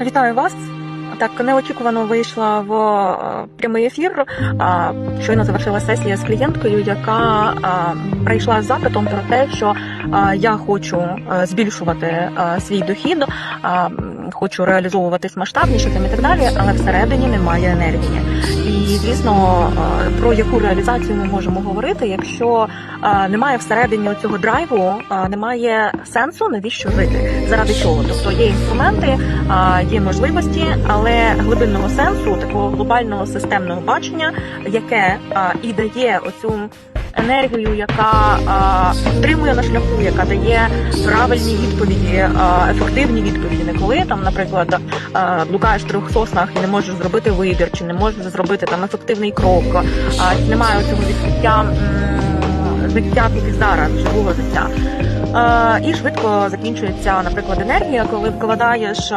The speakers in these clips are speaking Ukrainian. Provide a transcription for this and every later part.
Вітаю вас. Так неочікувано вийшла в е, прямий ефір. Щойно завершила сесія з клієнткою, яка прийшла з запитом про те, що я хочу е, збільшувати свій дохід, хочу реалізовуватись масштабніше і так далі, але всередині немає енергії. І звісно, е, про яку реалізацію ми можемо говорити, якщо е, немає всередині цього драйву, е, немає сенсу, навіщо жити, заради чого. Тобто є інструменти, є можливості, але глибинного сенсу, такого глобального системного бачення, яке і дає оцю енергію, яка а, тримує на шляху, яка дає правильні відповіді, ефективні відповіді. Не коли там, наприклад, блукаєш трьох соснах і не можеш зробити вибір, чи не можеш зробити там ефективний крок, чи немає цього відчуття життя і зараз, живого життя. І швидко закінчується, наприклад, енергія, коли вкладаєш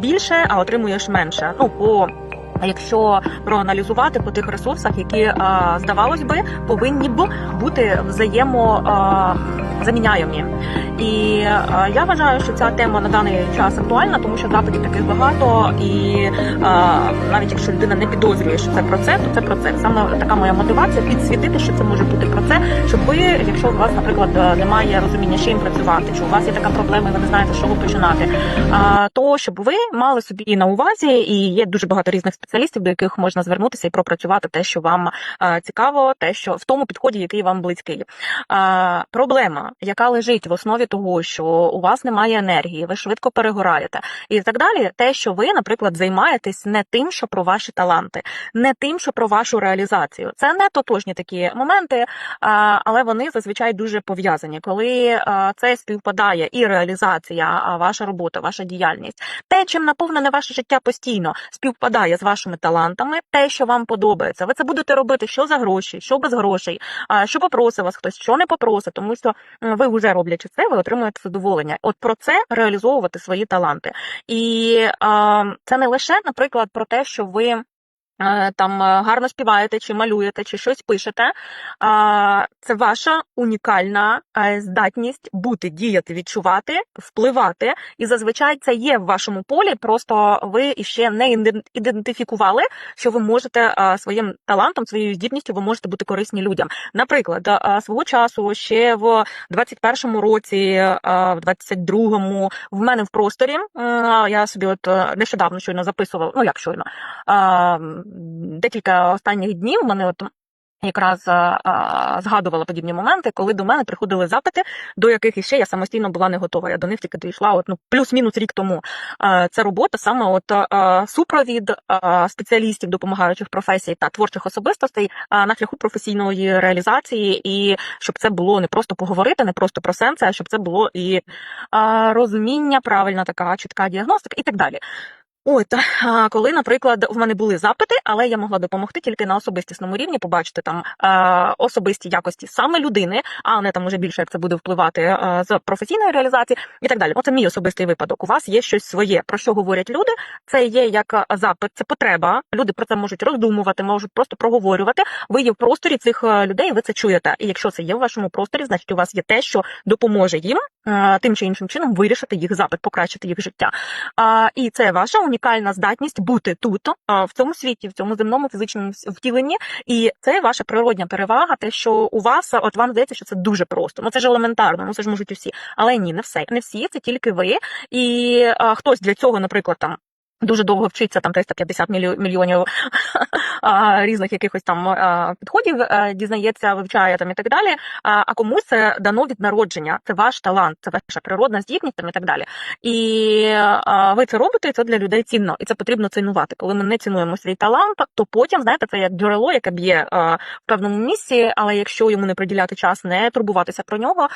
більше, а отримуєш менше. Ну по якщо проаналізувати по тих ресурсах, які здавалось би повинні б бути взаємо е, заміняємі. І е, я вважаю, що ця тема на даний час актуальна, тому що запитів таких багато, і е, навіть якщо людина не підозрює, що це про це, то це про це. Саме така моя мотивація підсвітити, що це може бути про це, щоб ви, якщо у вас, наприклад, е, немає розуміння, з чим працювати, чи у вас є така проблема, і ви не знаєте, що ви починати, то щоб ви мали собі на увазі, і є дуже багато різних спеціалістів, до яких можна звернутися і пропрацювати те, що вам цікаво, те, що в тому підході, який вам близький. Проблема, яка лежить в основі того, що у вас немає енергії, ви швидко перегораєте, і так далі, те, що ви, наприклад, займаєтесь не тим, що про ваші таланти, не тим, що про вашу реалізацію. Це не тотожні такі моменти, але вони зазвичай дуже пов'язані, коли це співпадає і реалізація, а, ваша робота, ваша діяльність, те, чим наповнене ваше життя постійно, співпадає з вашими талантами, те, що вам подобається. Ви це будете робити що за гроші, що без грошей, що попросить вас хтось, що не попросить, тому що ви вже роблячи це, ви отримуєте задоволення. От про це реалізовувати свої таланти. І а, це не лише, наприклад, про те, що ви. Е, Там е, гарно співаєте, чи малюєте, чи щось пишете. Це ваша унікальна е, здатність бути, діяти, відчувати, впливати. І зазвичай це є в вашому полі. Просто ви іще не ідентифікували, що ви можете е, своїм талантом, своєю здібністю, ви можете бути корисні людям. Наприклад, е, свого часу ще в 21-му році, е, в 22-му, в мене в просторі. е, Я собі от е, нещодавно щойно записувала, ну як щойно, а, м, декілька останніх днів мене от. Якраз згадувала подібні моменти, коли до мене приходили запити, до яких іще я самостійно була не готова. Я до них тільки дійшла от, ну, плюс-мінус рік тому. Це робота саме от супровід спеціалістів, допомагаючих професій та творчих особистостей на шляху професійної реалізації, і щоб це було не просто поговорити, не просто про сенси, а щоб це було і розуміння, правильна така чітка діагностика і так далі. От, коли, наприклад, в мене були запити, але я могла допомогти тільки на особистісному рівні, побачити там особисті якості саме людини, а не там уже більше як це буде впливати з професійної реалізації і так далі. Оце мій особистий випадок. У вас є щось своє, про що говорять люди. Це є як запит, це потреба. Люди про це можуть роздумувати, можуть просто проговорювати. Ви є в просторі цих людей, ви це чуєте. І якщо це є в вашому просторі, значить у вас є те, що допоможе їм тим чи іншим чином вирішити їх запит, покращити їх життя. І це ваша унікальна здатність бути тут, в цьому світі, в цьому земному фізичному втіленні. І це ваша природня перевага, те, що у вас, от вам здається, що це дуже просто. Ну це ж елементарно, ну це ж можуть усі. Але ні, не все. Не всі, це тільки ви. І а, хтось для цього, наприклад, там. Дуже довго вчиться там 350 мільйо- мільйонів різних якихось там підходів, дізнається, вивчає там і так далі. А, комусь це дано від народження. Це ваш талант, це ваша природна здібність там і так далі. І ви це робите, і це для людей цінно, і це потрібно цінувати. Коли ми не цінуємо свій талант, то потім знаєте, це як джерело, яке б'є в певному місці, але якщо йому не приділяти час, не турбуватися про нього,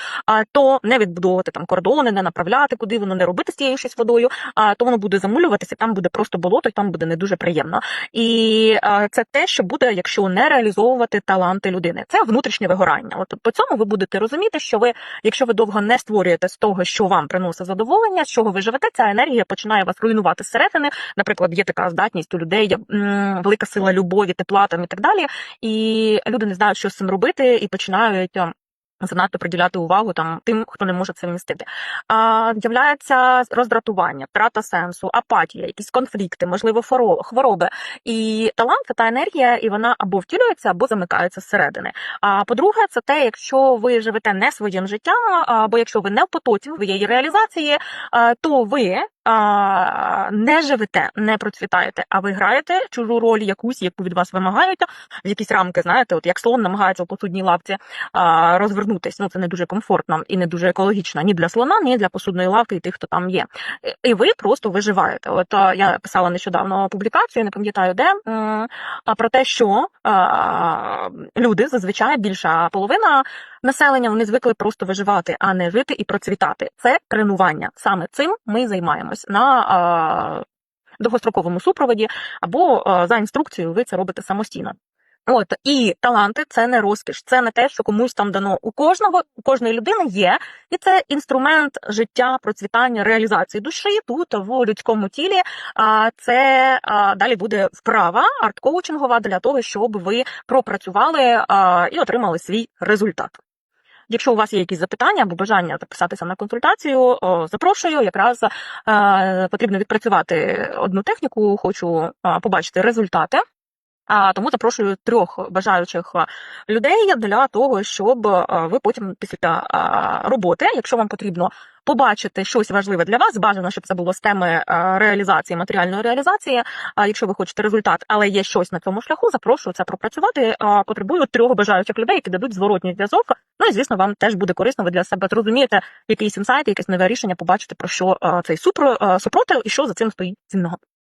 то не відбудовувати там кордони, не направляти куди воно не робити з тією щось водою, то воно буде замулюватися, там буде просто болото, і там буде не дуже приємно. І це те, що буде, якщо не реалізовувати таланти людини. Це внутрішнє вигорання. От по цьому ви будете розуміти, що ви, якщо ви довго не створюєте з того, що вам приносить задоволення, з чого ви живете, ця енергія починає вас руйнувати зсередини. Наприклад, є така здатність у людей, є велика сила любові, тепла там і так далі. І люди не знають, що з цим робити, і починають. Занадто приділяти увагу там тим, хто не може це вмістити. А, З'являється роздратування, втрата сенсу, апатія, якісь конфлікти, можливо, хвороби. І талант це та енергія, і вона або втілюється, або замикається зсередини. А по-друге, це те, якщо ви живете не своїм життям, або якщо ви не в потоці своєї реалізації, то ви а, не живете, не процвітаєте, а ви граєте чужу роль якусь, яку від вас вимагають, в якісь рамки, знаєте, от як слон намагається в посудній лавці а, розвернутись. Ну це не дуже комфортно і не дуже екологічно ні для слона, ні для посудної лавки і тих, хто там є. І- ви просто виживаєте. От я писала нещодавно публікацію, не пам'ятаю де, про те, що а, люди зазвичай більша половина населення вони звикли просто виживати, а не жити і процвітати. Це тренування. Саме цим ми займаємось на а, довгостроковому супроводі або а, за інструкцією ви це робите самостійно. От і таланти це не розкіш, це не те, що комусь там дано. У кожного, у кожної людини є, і це інструмент життя, процвітання, реалізації душі тут в людському тілі. А це а, далі буде вправа арт-коучингова для того, щоб ви пропрацювали а, і отримали свій результат. Якщо у вас є якісь запитання або бажання записатися на консультацію, запрошую. Якраз е, потрібно відпрацювати одну техніку, хочу е, побачити результати. А тому запрошую трьох бажаючих е, людей для того, щоб е, ви потім після е, роботи, якщо вам потрібно побачити щось важливе для вас, бажано, щоб це було з теми реалізації, матеріальної реалізації. А якщо ви хочете результат, але є щось на цьому шляху, запрошую це пропрацювати. Потребую трьох бажаючих людей, які дадуть зворотній зв'язок. Ну і звісно, вам теж буде корисно. Ви для себе зрозумієте якийсь інсайт, якесь нове рішення, побачите про що цей супро, супротив і що за цим стоїть цінного.